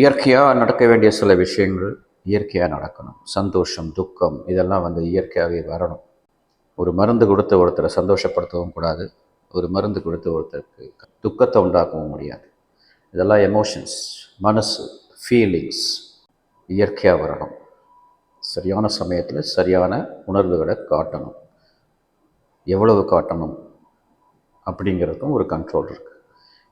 இயற்கையாக நடக்க வேண்டிய சில விஷயங்கள் இயற்கையாக நடக்கணும். சந்தோஷம் துக்கம் இதெல்லாம் வந்து இயற்கையாகவே வரணும். ஒரு மருந்து கொடுத்து ஒருத்தரை சந்தோஷப்படுத்தவும் கூடாது. ஒரு மருந்து கொடுத்து ஒருத்தருக்கு துக்கத்தை உண்டாக்கவும் முடியாது. இதெல்லாம் எமோஷன்ஸ் மனசு ஃபீலிங்ஸ் இயற்கையாக வரணும். சரியான சமயத்தில் சரியான உணர்வுகளை காட்டணும். எவ்வளவு காட்டணும் அப்படிங்கிறதுக்கும் ஒரு கண்ட்ரோல் இருக்குது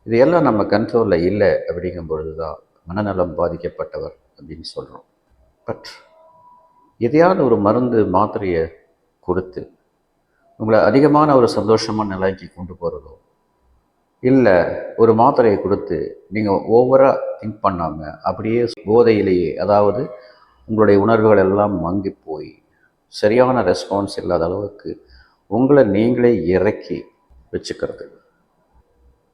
இது எல்லாம் நம்ம கண்ட்ரோலில் இல்லை அப்படிங்கும் பொழுது தான் மனநலம் பாதிக்கப்பட்டவர் அப்படின்னு சொல்கிறோம் பட் எதையாவது ஒரு மருந்து மாத்திரையை கொடுத்து உங்களை அதிகமான ஒரு சந்தோஷமான நிலைக்கு கொண்டு போகிறதோ இல்லை ஒரு மாத்திரையை கொடுத்து நீங்கள் ஓவராக திங்க் பண்ணாமல் அப்படியே போதையிலேயே அதாவது உங்களுடைய உணர்வுகள் எல்லாம் மங்கி போய் சரியான ரெஸ்பான்ஸ் இல்லாத அளவுக்கு உங்களை நீங்களே இறக்கி வச்சுக்கிறது.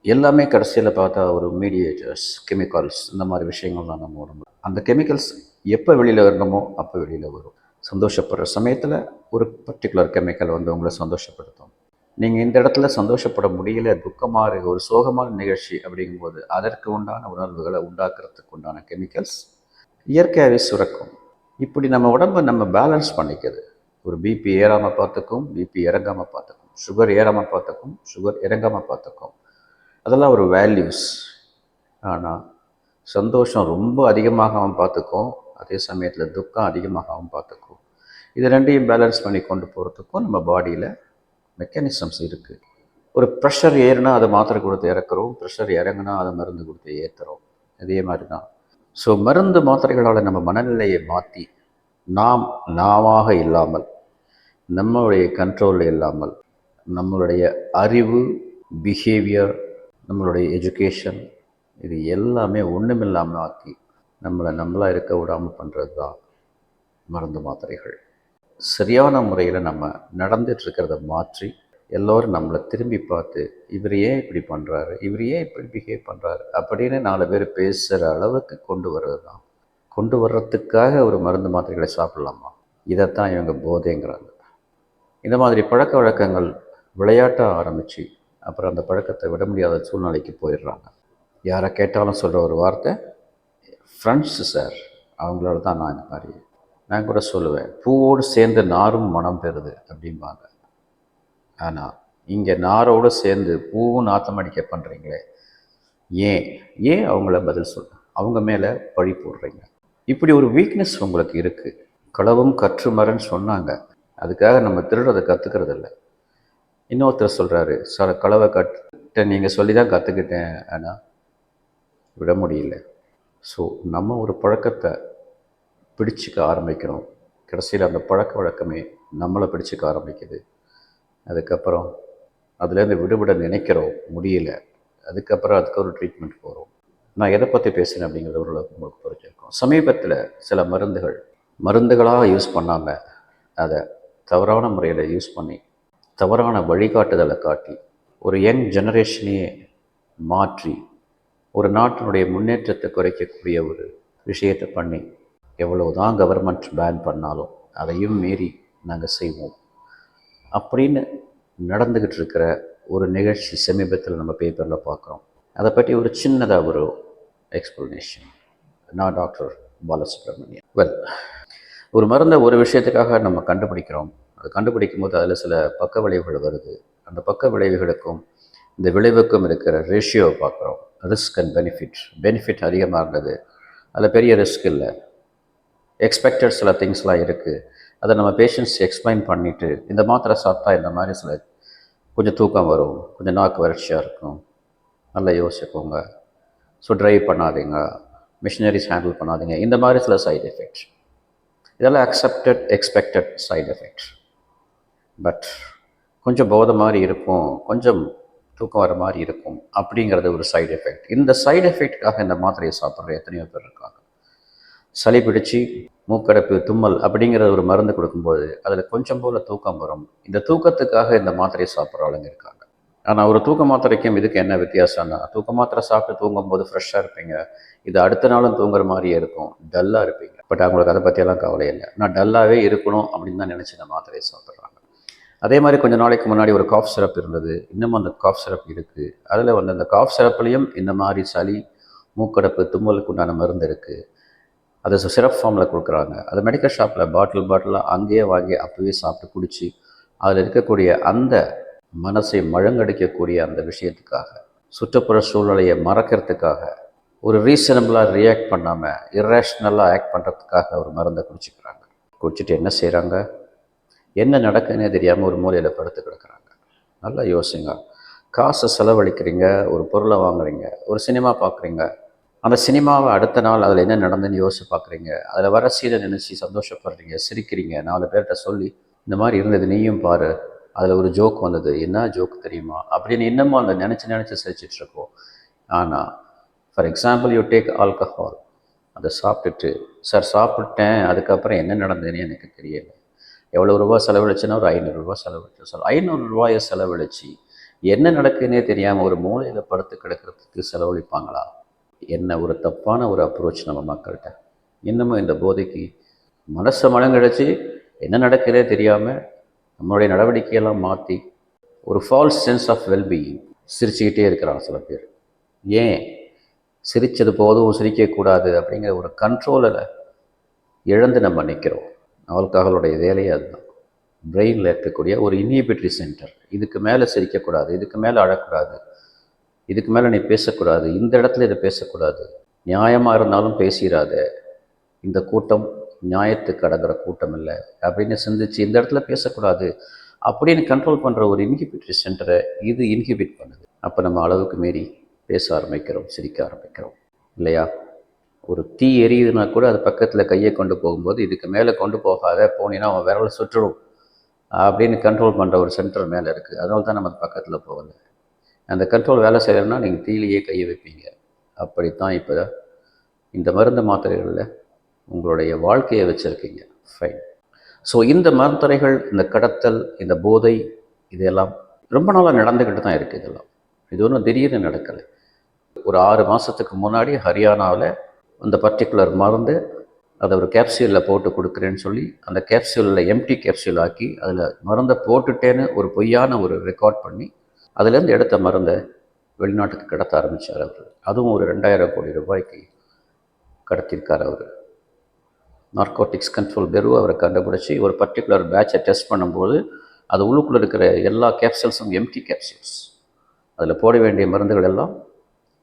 எல்லாமே கடைசியில் பார்த்தா ஒரு மீடியேட்டர்ஸ் கெமிக்கல்ஸ் இந்த மாதிரி விஷயங்கள் தான் நம்ம உடம்பு அந்த கெமிக்கல்ஸ் எப்போ வெளியில் வரணுமோ அப்போ வெளியில் வரும். சந்தோஷப்படுற சமயத்தில் ஒரு பர்டிகுலர் கெமிக்கல் வந்து உங்களை சந்தோஷப்படுத்தும். நீங்கள் இந்த இடத்துல சந்தோஷப்பட முடியல துக்கமாக இருக்கு ஒரு சோகமான நிகழ்ச்சி அப்படிங்கும்போது அதற்கு உண்டான உணர்வுகளை உண்டாக்குறதுக்கு உண்டான கெமிக்கல்ஸ் இயற்கையாகவே சுரக்கும். இப்படி நம்ம உடம்பை நம்ம பேலன்ஸ் பண்ணிக்கிறது ஒரு பிபி ஏறாமல் பார்த்துக்கும் பிபி இறங்காமல் பார்த்துக்கும் சுகர் ஏறாமல் பார்த்துக்கும் சுகர் இறங்காமல் பார்த்துக்கும். அதெல்லாம் ஒரு வேல்யூஸ் ஆனால் சந்தோஷம் ரொம்ப அதிகமாகவும் பார்த்துக்கும். அதே சமயத்தில் துக்கம் அதிகமாகவும் பார்த்துக்கும். இது ரெண்டையும் பேலன்ஸ் பண்ணி கொண்டு போகிறதுக்கும் நம்ம பாடியில் மெக்கானிசம்ஸ் இருக்குது ஒரு ப்ரெஷர் ஏறுனா அதை மாத்திரை கொடுத்து இறக்குறோம். ப்ரெஷர் இறங்குனா அதை மருந்து கொடுத்து ஏற்றுறோம் அதே மாதிரி தான் ஸோ மருந்து மாத்திரைகளால் நம்ம மனநிலையை மாற்றி நாம் நாமாக இல்லாமல் நம்மளுடைய கண்ட்ரோலில் இல்லாமல் நம்மளுடைய அறிவு பிஹேவியர் நம்மளுடைய எஜுகேஷன் இது எல்லாமே ஒன்றுமில்லாமல் ஆக்கி நம்மளை நம்மளாக இருக்க விடாமல் பண்ணுறது தான் மருந்து மாத்திரைகள். சரியான முறையில் நம்ம நடந்துட்டுருக்கிறத மாற்றி எல்லோரும் நம்மளை திரும்பி பார்த்து இவர் ஏன் இப்படி பண்ணுறாரு இவர் ஏன் இப்படி பிஹேவ் பண்ணுறாரு அப்படின்னு நாலு பேர் பேசுகிற அளவுக்கு கொண்டு வர்றது தான் கொண்டு வர்றதுக்காக ஒரு மருந்து மாத்திரைகளை சாப்பிடலாமா? இதைத்தான் இவங்க போதைங்கிறாங்க. இந்த மாதிரி பழக்க வழக்கங்கள் விளையாட்டாக ஆரம்பித்து அப்புறம் அந்த பழக்கத்தை விட முடியாத சூழ்நிலைக்கு போயிடுறாங்க. யாரை கேட்டாலும் சொல்கிற ஒரு வார்த்தை ஃப்ரெண்ட்ஸு சார் அவங்களோட தான் நான் இந்த மாதிரி நான் கூட சொல்லுவேன் பூவோடு சேர்ந்து நாரும் மனம் பெறுது அப்படிம்பாங்க. ஆனால் இங்கே நாரோடு சேர்ந்து பூவும் நாத்தம் அடிக்க பண்ணுறீங்களே ஏன்? ஏன் அவங்கள பதில் சொல்ல அவங்க மேலே பழி போடுறீங்க? இப்படி ஒரு வீக்னஸ் உங்களுக்கு இருக்குது களவும் கற்று மரன்னு சொன்னாங்க. அதுக்காக நம்ம திருடுறதை கற்றுக்கிறது இல்லை இன்னொருத்தர் சொல்கிறாரு சார் களவை கட்ட நீங்கள் சொல்லி தான் கற்றுக்கிட்டேன் ஆனால் விட முடியல. ஸோ நம்ம ஒரு பழக்கத்தை பிடிச்சிக்க ஆரம்பிக்கணும் கடைசியில் அந்த பழக்க வழக்கமே நம்மளை பிடிச்சிக்க ஆரம்பிக்குது. அதுக்கப்புறம் அதுலேருந்து விடுபட நினைக்கிறோம் முடியல. அதுக்கப்புறம் அதுக்கு ஒரு ட்ரீட்மெண்ட் போகிறோம் நான் எதை பற்றி பேசுகிறேன் அப்படிங்கிறது ஓரளவுக்கு உங்களுக்கு புரிஞ்சிருக்கோம். சமீபத்தில் சில மருந்துகள் மருந்துகளாக யூஸ் பண்ணாமல் அதை தவறான முறையில் யூஸ் பண்ணி தவறான வழிகாட்டுதலை காட்டி ஒரு யங் ஜெனரேஷனையே மாற்றி ஒரு நாட்டினுடைய முன்னேற்றத்தை குறைக்கக்கூடிய ஒரு விஷயத்தை பண்ணி எவ்வளோ தான் கவர்மெண்ட் பேன் பண்ணாலும் அதையும் மீறி நாங்கள் செய்வோம். அப்படின்னு நடந்துக்கிட்டு இருக்கிற ஒரு நிகழ்ச்சி சமீபத்தில் நம்ம பேப்பரில் பார்க்குறோம். அதை பற்றி ஒரு சின்னதாக ஒரு எக்ஸ்ப்ளனேஷன் நான் டாக்டர் பாலசுப்ரமணியன். வெல் ஒரு மருந்தை ஒரு விஷயத்துக்காக நம்ம கண்டுபிடிக்கிறோம். கண்டுபிடிக்கும் போது அதில் சில பக்க விளைவுகள் வருது. அந்த பக்க விளைவுகளுக்கும் இந்த விளைவுக்கும் இருக்கிற ரேஷியோவை பார்க்குறோம். ரிஸ்க் அண்ட் பெனிஃபிட் பெனிஃபிட் அதிகமாக இருந்தது. அதில் பெரிய ரிஸ்க் இல்லை. எக்ஸ்பெக்டட் சில திங்ஸ்லாம் இருக்குது அதை நம்ம பேஷண்ட்ஸ் எக்ஸ்பிளைன் பண்ணிவிட்டு இந்த மாத்திரை சாப்பிட்டா இந்த மாதிரி சில கொஞ்சம் தூக்கம் வரும். கொஞ்சம் நாக்கு வறட்சியாக இருக்கும். நல்லா யோசிச்சுக்கோங்க ஸோ ட்ரைவ் பண்ணாதீங்க. மிஷினரிஸ் ஹேண்டில் பண்ணாதீங்க. இந்த மாதிரி சில சைடு எஃபெக்ட்ஸ் இதெல்லாம் accepted expected side effects but கொஞ்சம் போத மாதிரி இருக்கும் கொஞ்சம் தூக்கம் வர மாதிரி இருக்கும் அப்படிங்கிறது ஒரு சைடு எஃபெக்ட் இந்த சைடு எஃபெக்ட்டுக்காக இந்த மாத்திரையை சாப்பிட்ற எத்தனையோ பேர் இருக்காங்க. சளி பிடிச்சி மூக்கடைப்பு தும்மல் அப்படிங்கிற ஒரு மருந்து கொடுக்கும்போது அதில் கொஞ்சம் போல் தூக்கம் வரும். இந்த தூக்கத்துக்காக இந்த மாத்திரையை சாப்பிட்ற ஆளுங்க இருக்காங்க. ஆனால் ஒரு தூக்க மாத்திரைக்கும் இதுக்கு என்ன வித்தியாசம்னா தூக்க மாத்திரை சாப்பிட்டு தூங்கும்போது ஃப்ரெஷ்ஷாக இருப்பீங்க. இது அடுத்த நாளும் தூங்குற மாதிரியே இருக்கும். டல்லாக இருப்பீங்க. பட் அவங்களுக்கு அதை பற்றியெல்லாம் கவலை இல்லை. நான் டல்லாகவே இருக்கணும் அப்படின்னு தான் நினச்சி இந்த மாத்திரையை சாப்பிட்றேன் அதே மாதிரி கொஞ்சம் நாளைக்கு முன்னாடி ஒரு காஃப் சிரப் இருந்தது. இன்னமும் அந்த காஃப் சிரப் இருக்குது அதில் வந்து அந்த காஃப் சிரப்லேயும் இந்த மாதிரி சளி மூக்கடப்பு தும்மலுக்கு உண்டான மருந்து இருக்குது அதை சிரப் ஃபார்மில் கொடுக்குறாங்க. அது மெடிக்கல் ஷாப்பில் பாட்டில் பாட்டிலாக அங்கேயே வாங்கி அப்போவே சாப்பிட்டு குடித்து அதில் இருக்கக்கூடிய அந்த மனசை மழங்கடிக்கக்கூடிய அந்த விஷயத்துக்காக சுற்றுப்புற சூழ்நிலையை மறக்கிறதுக்காக ஒரு ரீசனபிளாக ரியாக்ட் பண்ணாமல் இர்ரேஷ்னலாக ஆக்ட் பண்ணுறதுக்காக ஒரு மருந்தை குடிச்சிக்கிறாங்க. குடிச்சிட்டு என்ன செய்கிறாங்க என்ன நடக்குன்னே தெரியாமல் ஒரு மூலையில் படுத்து கிடக்குறாங்க. நல்லா யோசிங்க. காசை செலவழிக்கிறீங்க ஒரு பொருளை வாங்குறீங்க ஒரு சினிமா பார்க்குறீங்க அந்த சினிமாவை அடுத்த நாள் அதில் என்ன நடந்துன்னு யோசிச்சு பார்க்குறீங்க அதில் வர சீரை நினச்சி சந்தோஷப்படுறீங்க சிரிக்கிறீங்க. நாலு பேர்கிட்ட சொல்லி இந்த மாதிரி இருந்தது நீயும் பாரு. அதில் ஒரு ஜோக் வந்தது. என்ன ஜோக் தெரியுமா? அப்படின்னு இன்னமும் அந்த நினச்சி நினச்சி சிரிச்சிட்டு இருக்கோம். ஆனால் for example you take alcohol அதை சாப்பிட்டுட்டு சார் சாப்பிட்டேன். அதுக்கப்புறம் என்ன நடந்ததுன்னு எனக்கு தெரியல. எவ்வளோ ரூபா செலவழிச்சுன்னா ஒரு ஐநூறுரூவா செலவழிச்சு சொல்ல ஐநூறு செலவழித்து என்ன நடக்குன்னே தெரியாமல் ஒரு மூலையில் படுத்து கிடக்கிறதுக்கு செலவழிப்பாங்களா? என்ன ஒரு தப்பான ஒரு அப்ரோச் நம்ம மக்கள்கிட்ட? இன்னமும் இந்த போதைக்கு மனசை மனங்கழிச்சு என்ன நடக்கிறதே தெரியாமல் நம்மளுடைய நடவடிக்கையெல்லாம் மாற்றி ஒரு ஃபால்ஸ் சென்ஸ் ஆஃப் வெல்பீயிங் சிரிச்சுக்கிட்டே இருக்கிறாங்க சில பேர். ஏன்? சிரித்தது போதும் சிரிக்கக்கூடாது அப்படிங்கிற ஒரு கண்ட்ரோலில் இழந்து நம்ம நிற்கிறோம் அவளுக்கு அவளுடைய வேலையே அதுதான். பிரெயினில் இருக்கக்கூடிய ஒரு இன்ஹிபிட்டரி சென்டர் இதுக்கு மேலே சிரிக்கக்கூடாது இதுக்கு மேலே அழக்கூடாது இதுக்கு மேலே நீ பேசக்கூடாது இந்த இடத்துல இதை பேசக்கூடாது. நியாயமாக இருந்தாலும் பேசிடாத இந்த கூட்டம் நியாயத்துக்கு அடங்குற கூட்டம் இல்லை. அப்படின்னு சிந்திச்சு இந்த இடத்துல பேசக்கூடாது. அப்படின்னு கண்ட்ரோல் பண்ணுற ஒரு இன்ஹிபிட்டரி சென்டரை இது இன்ஹிபிட் பண்ணுது. அப்போ நம்ம அளவுக்கு மீறி பேச ஆரம்பிக்கிறோம் சிரிக்க ஆரம்பிக்கிறோம். இல்லையா? ஒரு தீ எரியுதுன்னா கூட அது பக்கத்தில் கையை கொண்டு போகும்போது இதுக்கு மேலே கொண்டு போகாத போனீங்கன்னா அவன் விரல் சுற்றுடும் அப்படின்னு கண்ட்ரோல் பண்ணுற ஒரு சென்டர் மேலே இருக்குது அதனால தான் நம்ம பக்கத்தில் போகலை. அந்த கண்ட்ரோல் வேலை செய்யணும்னா நீங்கள் தீயிலேயே கையை வைப்பீங்க. அப்படித்தான் இப்போ இந்த மருந்து மாத்திரைகளில் உங்களுடைய வாழ்க்கையை வச்சுருக்கீங்க. ஃபைன் ஸோ இந்த மருந்தரைகள் இந்த கடத்தல் இந்த போதை இதெல்லாம் ரொம்ப நாளாக நடந்துக்கிட்டு தான் இருக்குது இதெல்லாம். இது ஒன்றும் திடீர்னு நடக்கலை. ஒரு ஆறு மாதத்துக்கு முன்னாடி ஹரியானாவில் அந்த பர்டிகுலர் மருந்து அதை ஒரு கேப்சியூலில் போட்டு கொடுக்குறேன்னு சொல்லி அந்த கேப்சியூலில் எம்டி கேப்சியூல் ஆக்கி அதில் மருந்தை போட்டுட்டேன்னு ஒரு பொய்யான ஒரு ரெக்கார்ட் பண்ணி அதுலேருந்து எடுத்த மருந்தை வெளிநாட்டுக்கு கடத்த ஆரம்பித்தார் அவர். அதுவும் ஒரு ரெண்டாயிரம் கோடி ரூபாய்க்கு கடத்தியிருக்கார் அவர். நார்கோட்டிக்ஸ் கண்ட்ரோல் பெரு அவரை கண்டுபிடிச்சி ஒரு பர்டிகுலர் பேட்சை டெஸ்ட் பண்ணும்போது அது உள்ளுக்குள்ளே இருக்கிற எல்லா கேப்சல்ஸும் எம்டி கேப்சூல்ஸ் அதில் போட வேண்டிய மருந்துகள் எல்லாம்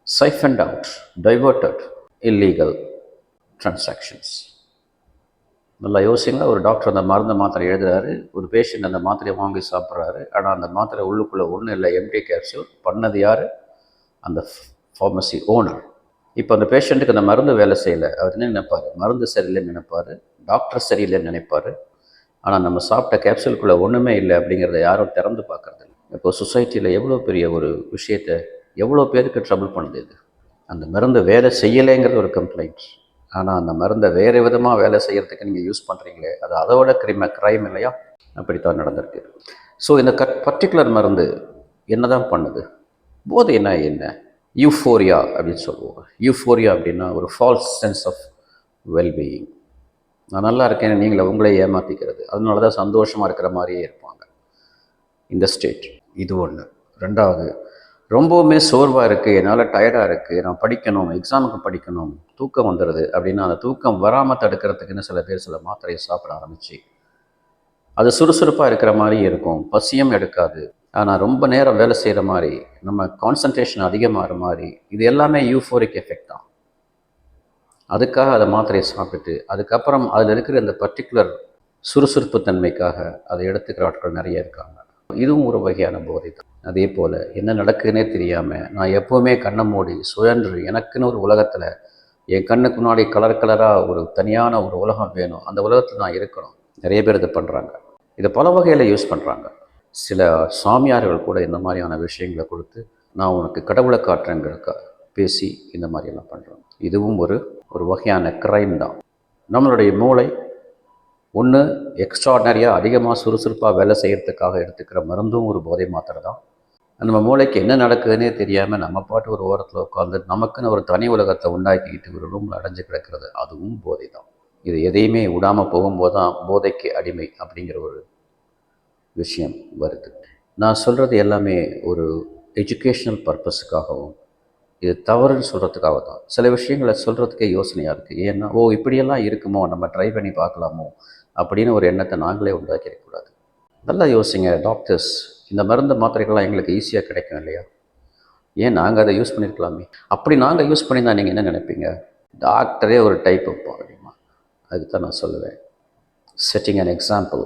siphoned out diverted illegal transactions நல்லா யோசிங்க ஒரு டாக்டர் அந்த மருந்து மாத்திரை எழுதுறாரு ஒரு பேஷண்ட் அந்த மாத்திரையை வாங்கி சாப்பிட்றாரு. ஆனால் அந்த மாத்திரை உள்ளுக்குள்ளே ஒன்றும் இல்லை எம்டி கேப்சூல் பண்ணது யார்? அந்த ஃபார்மசி ஓனர் இப்போ அந்த பேஷண்ட்டுக்கு அந்த மருந்து வேலை செய்யலை. அவர் என்ன நினைப்பார்? மருந்து சரியில்லைன்னு நினைப்பார். டாக்டர் சரியில்லைன்னு நினைப்பார். ஆனால் நம்ம சாப்பிட்ட கேப்சூலுக்குள்ளே ஒன்றுமே இல்லை அப்படிங்கிறத யாரும் திறந்து பார்க்குறது இல்லை இப்போ சொசைட்டியில் எவ்வளோ பெரிய ஒரு விஷயத்தை எவ்வளோ பேருக்கு ட்ரபிள் பண்ணுது இது? அந்த மருந்து வேலை செய்யலைங்கிறது ஒரு கம்ப்ளைண்ட் ஆனால் அந்த மருந்தை வேறு விதமாக வேலை செய்கிறதுக்கு நீங்கள் யூஸ் பண்ணுறீங்களே அது அதோட கிரிம க்ரைம் இல்லையா? அப்படித்தான் நடந்திருக்கு. ஸோ இந்த கட் பர்டிகுலர் மருந்து என்ன தான் பண்ணுது? போது என்ன என்ன? யூஃபோரியா அப்படின்னு சொல்லுவோம். யூஃபோரியா அப்படின்னா ஒரு ஃபால்ஸ் சென்ஸ் ஆஃப் வெல்பீயிங் நான் நல்லா இருக்கேன் நீங்களை உங்களே ஏமாற்றிக்கிறது அதனால தான் சந்தோஷமாக இருக்கிற மாதிரியே இருப்பாங்க. இந்த ஸ்டேட் இது ஒன்று ரெண்டாவது ரொம்பவுமே சோர்வாக இருக்குது என்னால் டயர்டாக இருக்குது நான் படிக்கணும் எக்ஸாமுக்கு படிக்கணும் தூக்கம் வந்துடுது அப்படின்னா அந்த தூக்கம் வராமல் தடுக்கிறதுக்குன்னு சில பேர் சில மாத்திரையை சாப்பிட ஆரம்பிச்சு. அது சுறுசுறுப்பாக இருக்கிற மாதிரி இருக்கும் பசியும் எடுக்காது. ஆனால் ரொம்ப நேரம் வேலை செய்கிற மாதிரி நம்ம கான்சன்ட்ரேஷன் அதிகமாகிற மாதிரி இது எல்லாமே யூஃபோரிக் எஃபெக்ட் தான். அதுக்காக அதை மாத்திரையை சாப்பிட்டுட்டு அதுக்கப்புறம் அதில் இருக்கிற இந்த பர்டிகுலர் சுறுசுறுப்பு தன்மைக்காக அதை எடுத்துக்கிற ஆட்கள் நிறைய இருக்காங்க. இதுவும் ஒரு வகையான போதை தான். அதே போல் என்ன நடக்குதுன்னே தெரியாமல் நான் எப்போவுமே கண்ணை மூடி சுழன்று எனக்குன்னு ஒரு உலகத்தில் என் கண்ணுக்கு முன்னாடி கலர் கலராக ஒரு தனியான ஒரு உலகம் வேணும். அந்த உலகத்தில் நான் இருக்கணும். நிறைய பேர் இதை பண்ணுறாங்க இதை பல வகையில் யூஸ் பண்ணுறாங்க சில சாமியார்கள் கூட இந்த மாதிரியான விஷயங்களை கொடுத்து நான் உனக்கு கடவுளை காட்டுறேங்கிறக்க பேசி இந்த மாதிரியெல்லாம் பண்ணுறோம் இதுவும் ஒரு ஒரு வகையான க்ரைம் தான். நம்மளுடைய மூளை ஒன்று எக்ஸ்ட்ராடனரியாக அதிகமாக சுறுசுறுப்பாக வேலை செய்கிறதுக்காக எடுத்துக்கிற மருந்தும் ஒரு போதை மாத்திரை தான் நம்ம மூளைக்கு என்ன நடக்குதுன்னே தெரியாமல் நம்ம பாட்டு ஒரு ஓரத்தில் உட்காந்து நமக்குன்னு ஒரு தனி உலகத்தை உண்டாக்கிக்கிட்டு ஒரு ரூமில் அடைஞ்சு கிடக்கிறது அதுவும் போதை தான் இது எதையுமே விடாமல் போகும்போது தான் போதைக்கு அடிமை அப்படிங்கிற ஒரு விஷயம் வருது. நான் சொல்கிறது எல்லாமே ஒரு எஜுகேஷ்னல் பர்பஸுக்காகவும் இது தவறுன்னு சொல்கிறதுக்காக தான் சில விஷயங்களை சொல்கிறதுக்கே யோசனையாக இருக்குது ஏன்னா ஓ இப்படியெல்லாம் இருக்குமோ நம்ம ட்ரை பண்ணி பார்க்கலாமோ அப்படின்னு ஒரு எண்ணத்தை நாங்களே உண்டாக்கிடக்கூடாது. நல்லா யோசிங்க டாக்டர்ஸ் இந்த மருந்து மாத்திரைகள்லாம் எங்களுக்கு ஈஸியாக கிடைக்கும் இல்லையா? ஏன் நாங்கள் அதை யூஸ் பண்ணியிருக்கலாமே அப்படி நாங்கள் யூஸ் பண்ணியிருந்தா நீங்கள் என்ன நினைப்பீங்க? டாக்டரே ஒரு டைப் வைப்போம் அப்படிமா. அதுக்கு தான் நான் சொல்லுவேன். Setting an example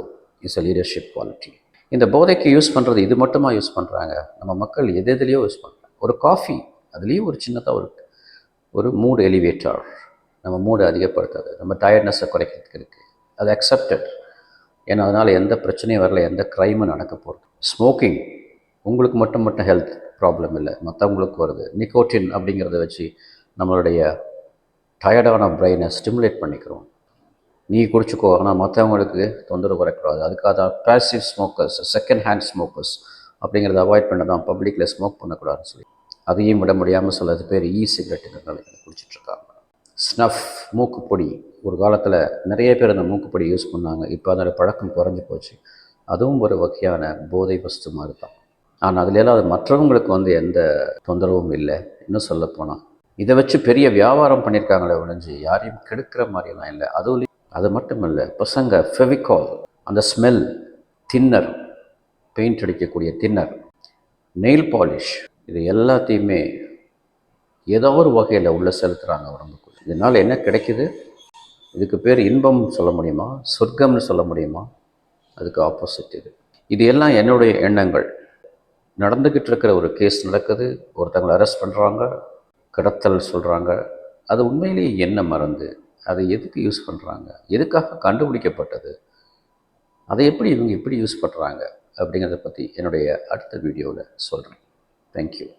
is a leadership quality இந்த போதைக்கு யூஸ் பண்ணுறது இது மட்டுமா யூஸ் பண்ணுறாங்க நம்ம மக்கள் எது எதுலேயோ யூஸ் பண்ணுறாங்க ஒரு காஃபி அதுலேயும் ஒரு சின்னதாக ஒரு ஒரு மூடு எலிவேட்டர் நம்ம மூடு அதிகப்படுத்தாது. நம்ம டயர்ட்னஸை குறைக்கிறதுக்கு இருக்குது அது அக்செப்டட் ஏன்னா அதனால் எந்த பிரச்சனையும் வரல எந்த க்ரைமும் நடக்க போகிறது ஸ்மோக்கிங் உங்களுக்கு மட்டும் மட்டும் ஹெல்த் ப்ராப்ளம் இல்லை. மற்றவங்களுக்கு வருது. நிக்கோட்டின் அப்படிங்கிறத வச்சு நம்மளுடைய டயர்டான பிரெயினை ஸ்டிமுலேட் பண்ணிக்கிறோம். நீ குடிச்சுக்கோ. ஆனால் மற்றவங்களுக்கு தொந்தரவு வரக்கூடாது. அதுக்காக தான் passive smokers second hand smokers அப்படிங்கிறத அவாய்ட் பண்ண தான் பப்ளிக்கில் ஸ்மோக் பண்ணக்கூடாதுன்னு சொல்லி. அதையும் விட முடியாமல் சில பேர் இ சிகரெட்டுங்கிறனால குடிச்சிட்ருக்காங்க ஸ்னஃப் மூக்கு பொடி ஒரு காலத்தில் நிறைய பேர் அந்த மூக்குப்படி யூஸ் பண்ணாங்க. இப்போ அதோட பழக்கம் குறைஞ்சி போச்சு. அதுவும் ஒரு வகையான போதை வஸ்து மாதிரி தான் ஆனால் அதுல அது மற்றவங்களுக்கு வந்து எந்த தொந்தரவும் இல்லை. இன்னும் சொல்லப்போனால் இதை வச்சு பெரிய வியாபாரம் பண்ணியிருக்காங்களே ஒழிஞ்சு யாரையும் கெடுக்கிற மாதிரிலாம் இல்லை. அதுவும் அது மட்டும் இல்லை பசங்க ஃபெவிகால் அந்த ஸ்மெல் தின்னர் பெயிண்ட் அடிக்கக்கூடிய தின்னர் நெயில் பாலிஷ் இது எல்லாத்தையுமே ஏதோ ஒரு வகையில் உள்ளே செலுத்துகிறாங்க உடம்புக்குள்ள இதனால் என்ன கிடைக்குது? இதுக்கு பேர் இன்பம் சொல்ல முடியுமா? சொர்க்கம்னு சொல்ல முடியுமா? அதுக்கு ஆப்போசிட் இது. இது எல்லாம் என்னுடைய எண்ணங்கள். நடந்துக்கிட்டு இருக்கிற ஒரு கேஸ் நடக்குது ஒருத்தங்களை அரெஸ்ட் பண்ணுறாங்க கடத்தல் சொல்கிறாங்க அது உண்மையிலேயே என்ன மருந்து? அதை எதுக்கு யூஸ் பண்ணுறாங்க எதுக்காக கண்டுபிடிக்கப்பட்டது? அதை எப்படி இவங்க எப்படி யூஸ் பண்ணுறாங்க அப்படிங்கிறத பற்றி என்னுடைய அடுத்த வீடியோவில் சொல்கிறேன் தேங்க்யூ